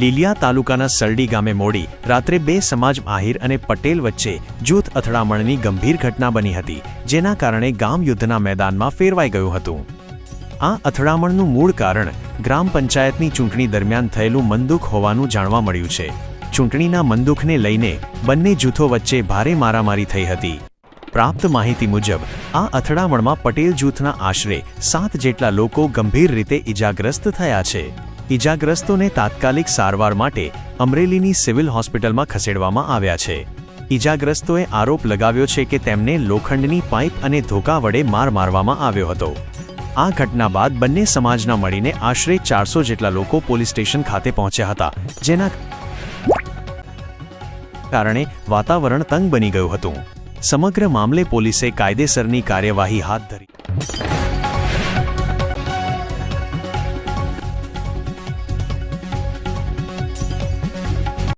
લીલિયા તાલુકાના સરડી ગામે મોડી રાત્રે બે સમાજ આહિર અને પટેલ વચ્ચે જૂથ અથડામણની ગંભીર ઘટના બની હતી, જેના કારણે ગામ યુદ્ધના મેદાનમાં ફેરવાઈ ગયું હતું. આ અથડામણનું મૂળ કારણ ગ્રામ પંચાયતની ચૂંટણી દરમિયાન થયેલું મંદુક હોવાનું જાણવા મળ્યું છે. ચૂંટણીના મંદુકને લઈને બંને જૂથો વચ્ચે ભારે મારામારી થઈ હતી. પ્રાપ્ત માહિતી મુજબ, આ અથડામણમાં પટેલ જૂથના આશરે સાત જેટલા લોકો ગંભીર રીતે ઇજાગ્રસ્ત થયા છે. ઇજાગ્રસ્તોને તાત્કાલિક સારવાર માટે અમરેલીની સિવિલ હોસ્પિટલમાં ખસેડવામાં આવ્યા છે. ઇજાગ્રસ્તોએ આરોપ લગાવ્યો છે કે તેમને લોખંડની પાઇપ અને ધોકા વડે માર મારવામાં આવ્યો હતો. આ ઘટના બાદ બંને સમાજના મળીને આશરે ચારસો જેટલા લોકો પોલીસ સ્ટેશન ખાતે પહોંચ્યા હતા, જેના કારણે વાતાવરણ તંગ બની ગયું હતું. સમગ્ર મામલે પોલીસે કાયદેસરની કાર્યવાહી હાથ ધરી.